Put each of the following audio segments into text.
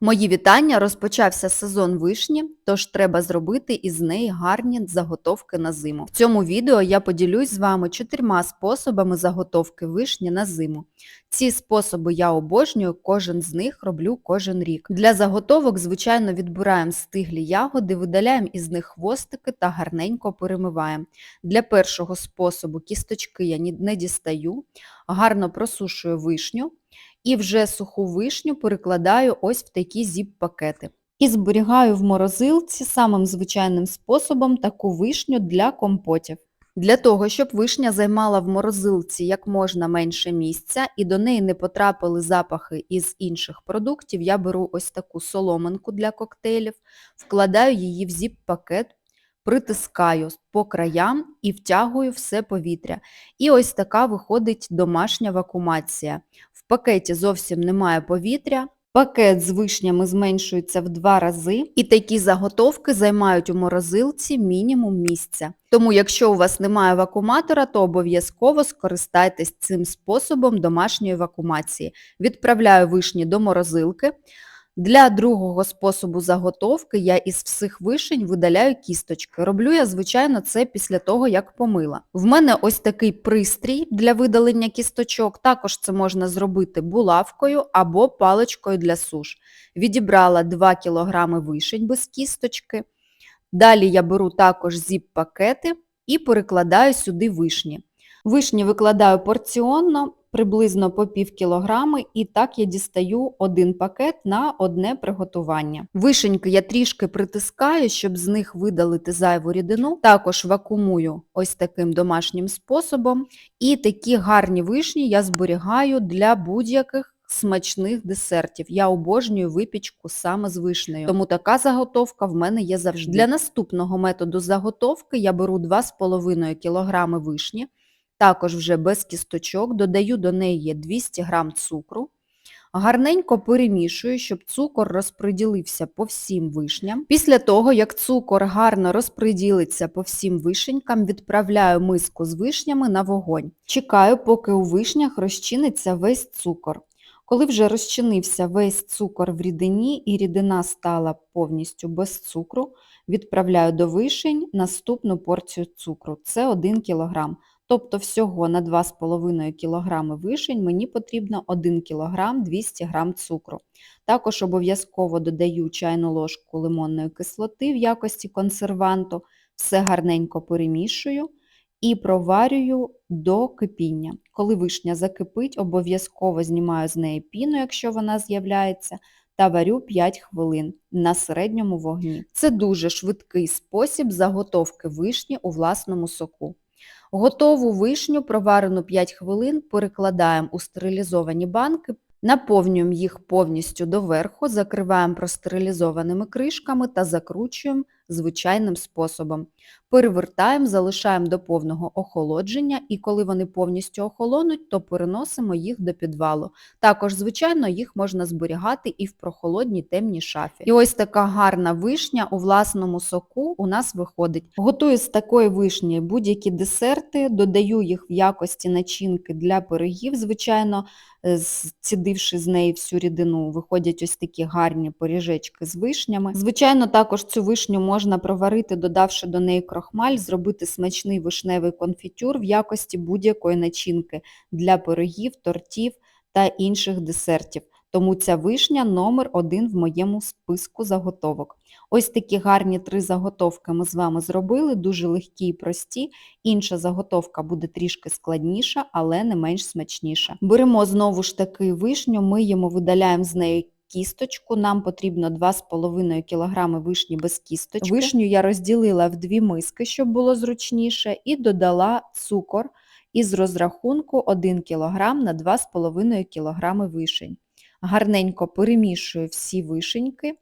Мої вітання, розпочався сезон вишні, тож треба зробити із неї гарні заготовки на зиму. В цьому відео я поділюсь з вами чотирма способами заготовки вишні на зиму. Ці способи я обожнюю, кожен з них роблю кожен рік. Для заготовок, звичайно, відбираємо стиглі ягоди, видаляємо із них хвостики та гарненько перемиваємо. Для першого способу кісточки я не дістаю, гарно просушую вишню і вже суху вишню перекладаю ось в такі зіп-пакети. І зберігаю в морозилці самим звичайним способом таку вишню для компотів. Для того, щоб вишня займала в морозилці як можна менше місця і до неї не потрапили запахи із інших продуктів, я беру ось таку соломинку для коктейлів, вкладаю її в зіп-пакет, притискаю по краям і втягую все повітря. І ось така виходить домашня вакуумація. В пакеті зовсім немає повітря, пакет з вишнями зменшується в два рази, і такі заготовки займають у морозилці мінімум місця. Тому, якщо у вас немає вакууматора, то обов'язково скористайтесь цим способом домашньої вакуумації. Відправляю вишні до морозилки. Для другого способу заготовки я із всіх вишень видаляю кісточки. Роблю я, звичайно, це після того, як помила. В мене ось такий пристрій для видалення кісточок. Також це можна зробити булавкою або паличкою для суш. Відібрала 2 кг вишень без кісточки. Далі я беру також зіп-пакети і перекладаю сюди вишні. Вишні викладаю порціонно, приблизно по пів кілограми, і так я дістаю один пакет на одне приготування. Вишеньки я трішки притискаю, щоб з них видалити зайву рідину. Також вакуумую ось таким домашнім способом. І такі гарні вишні я зберігаю для будь-яких смачних десертів. Я обожнюю випічку саме з вишнею, тому така заготовка в мене є завжди. Для наступного методу заготовки я беру 2,5 кг вишні, також вже без кісточок, додаю до неї 200 г цукру, гарненько перемішую, щоб цукор розподілився по всім вишням. Після того, як цукор гарно розподілиться по всім вишенькам, відправляю миску з вишнями на вогонь. Чекаю, поки у вишнях розчиниться весь цукор. Коли вже розчинився весь цукор в рідині і рідина стала повністю без цукру, відправляю до вишень наступну порцію цукру. Це 1 кг. Тобто всього на 2,5 кг вишень мені потрібно 1 кг 200 г цукру. Також обов'язково додаю чайну ложку лимонної кислоти в якості консерванту, все гарненько перемішую і проварюю до кипіння. Коли вишня закипить, обов'язково знімаю з неї піну, якщо вона з'являється, та варю 5 хвилин на середньому вогні. Це дуже швидкий спосіб заготовки вишні у власному соку. Готову вишню, проварену 5 хвилин, перекладаємо у стерилізовані банки, наповнюємо їх повністю доверху, закриваємо простерилізованими кришками та закручуємо звичайним способом. Перевертаємо, залишаємо до повного охолодження і коли вони повністю охолонуть, то переносимо їх до підвалу. Також, звичайно, їх можна зберігати і в прохолодній темній шафі. І ось така гарна вишня у власному соку у нас виходить. Готую з такої вишні будь-які десерти, додаю їх в якості начинки для пирогів, звичайно, е, зцідивши з неї всю рідину, виходять ось такі гарні поріжечки з вишнями. Звичайно, також цю вишню можна проварити, додавши до неї крохмаль, зробити смачний вишневий конфітюр в якості будь-якої начинки для пирогів, тортів та інших десертів. Тому ця вишня номер один в моєму списку заготовок. Ось такі гарні три заготовки ми з вами зробили, дуже легкі і прості. Інша заготовка буде трішки складніша, але не менш смачніша. Беремо знову ж таки вишню, миємо, видаляємо з неї кісточку. Нам потрібно 2,5 кг вишні без кісточки. Вишню я розділила в дві миски, щоб було зручніше, і додала цукор із розрахунку 1 кг на 2,5 кг вишень. Гарненько перемішую всі вишеньки.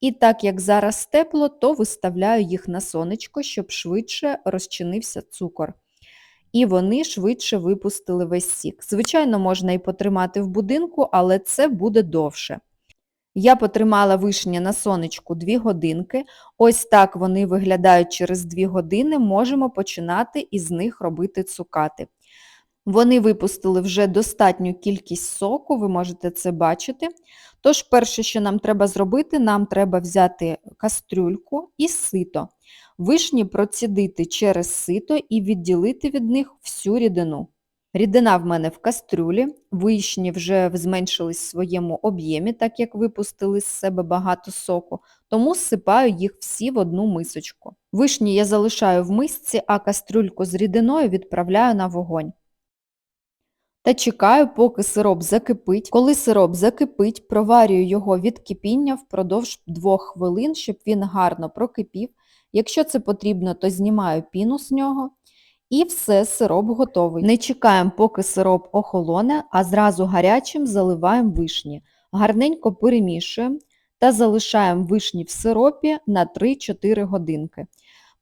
І так як зараз тепло, то виставляю їх на сонечко, щоб швидше розчинився цукор. І вони швидше випустили весь сік. Звичайно, можна і потримати в будинку, але це буде довше. Я потримала вишні на сонечку 2 годинки. Ось так вони виглядають через 2 години, можемо починати із них робити цукати. Вони випустили вже достатню кількість соку, ви можете це бачити. Тож, перше, що нам треба зробити, нам треба взяти кастрюльку і сито. Вишні процідити через сито і відділити від них всю рідину. Рідина в мене в кастрюлі, вишні вже зменшились в своєму об'ємі, так як випустили з себе багато соку, тому зсипаю їх всі в одну мисочку. Вишні я залишаю в мисці, а кастрюльку з рідиною відправляю на вогонь. Та чекаю, поки сироп закипить. Коли сироп закипить, проварюю його від кипіння впродовж 2 хвилин, щоб він гарно прокипів. Якщо це потрібно, то знімаю піну з нього. І все, сироп готовий. Не чекаємо, поки сироп охолоне, а зразу гарячим заливаємо вишні. Гарненько перемішуємо та залишаємо вишні в сиропі на 3-4 годинки.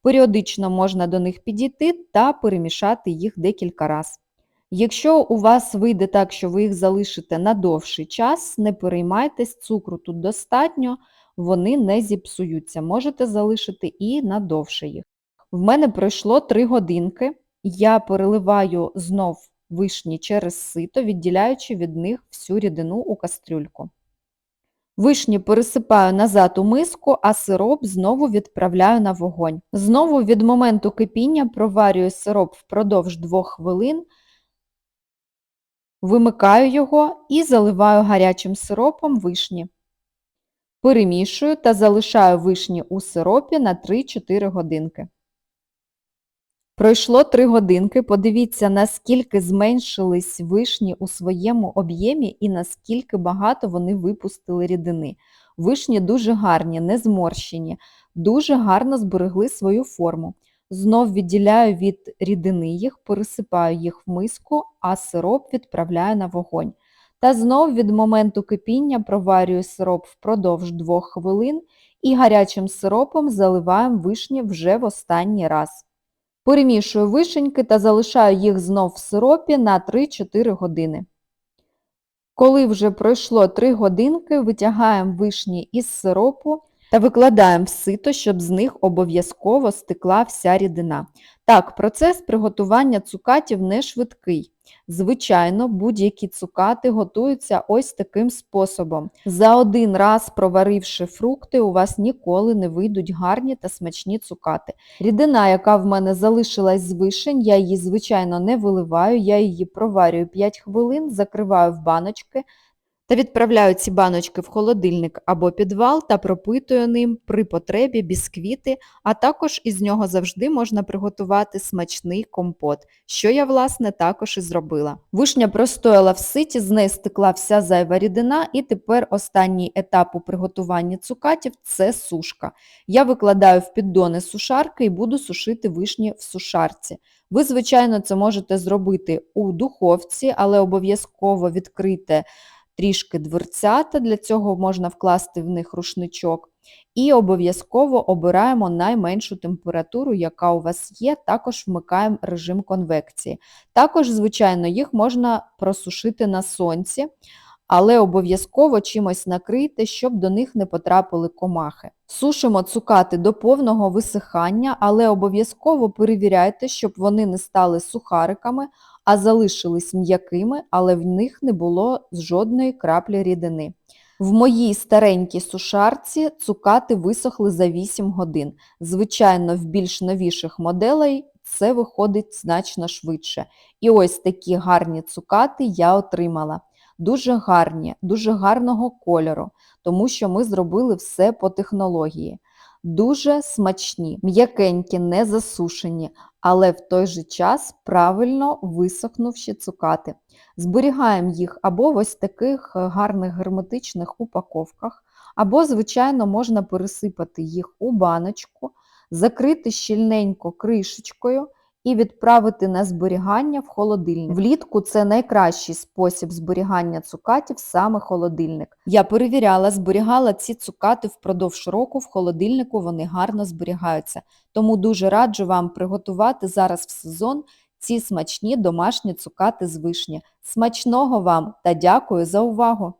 Періодично можна до них підійти та перемішати їх декілька разів. Якщо у вас вийде так, що ви їх залишите на довший час, не переймайтесь, цукру тут достатньо, вони не зіпсуються. Можете залишити і на довше їх. В мене пройшло 3 годинки. Я переливаю знов вишні через сито, відділяючи від них всю рідину у кастрюльку. Вишні пересипаю назад у миску, а сироп знову відправляю на вогонь. Знову від моменту кипіння проварюю сироп впродовж 2 хвилин, вимикаю його і заливаю гарячим сиропом вишні. Перемішую та залишаю вишні у сиропі на 3-4 годинки. Пройшло 3 годинки, подивіться, наскільки зменшились вишні у своєму об'ємі і наскільки багато вони випустили рідини. Вишні дуже гарні, не зморщені, дуже гарно зберегли свою форму. Знов відділяю від рідини їх, пересипаю їх в миску, а сироп відправляю на вогонь. Та знов від моменту кипіння проварюю сироп впродовж 2 хвилин і гарячим сиропом заливаємо вишні вже в останній раз. Перемішую вишеньки та залишаю їх знов в сиропі на 3-4 години. Коли вже пройшло 3 годинки, витягаємо вишні із сиропу та викладаємо в сито, щоб з них обов'язково стекла вся рідина. Так, процес приготування цукатів не швидкий. Звичайно, будь-які цукати готуються ось таким способом. За один раз, проваривши фрукти, у вас ніколи не вийдуть гарні та смачні цукати. Рідина, яка в мене залишилась з вишень, я її, звичайно, не виливаю, я її проварюю 5 хвилин, закриваю в баночки та відправляю ці баночки в холодильник або підвал та пропитую ним при потребі бісквіти, а також із нього завжди можна приготувати смачний компот, що я, власне, також і зробила. Вишня простояла в ситі, з неї стекла вся зайва рідина, і тепер останній етап у приготуванні цукатів це сушка. Я викладаю в піддони сушарки і буду сушити вишні в сушарці. Ви, звичайно, це можете зробити у духовці, але обов'язково відкрите трішки дверцята, для цього можна вкласти в них рушничок. І обов'язково обираємо найменшу температуру, яка у вас є, також вмикаємо режим конвекції. Також, звичайно, їх можна просушити на сонці, але обов'язково чимось накрийте, щоб до них не потрапили комахи. Сушимо цукати до повного висихання, але обов'язково перевіряйте, щоб вони не стали сухариками, а залишились м'якими, але в них не було жодної краплі рідини. В моїй старенькій сушарці цукати висохли за 8 годин. Звичайно, в більш новіших моделей це виходить значно швидше. І ось такі гарні цукати я отримала. Дуже гарні, дуже гарного кольору, тому що ми зробили все по технології. Дуже смачні, м'якенькі, не засушені, але в той же час правильно висохнувші цукати. Зберігаємо їх або в ось таких гарних герметичних упаковках, або, звичайно, можна пересипати їх у баночку, закрити щільненько кришечкою і відправити на зберігання в холодильник. Влітку це найкращий спосіб зберігання цукатів саме холодильник. Я перевіряла, зберігала ці цукати впродовж року в холодильнику, вони гарно зберігаються. Тому дуже раджу вам приготувати зараз в сезон ці смачні домашні цукати з вишні. Смачного вам та дякую за увагу!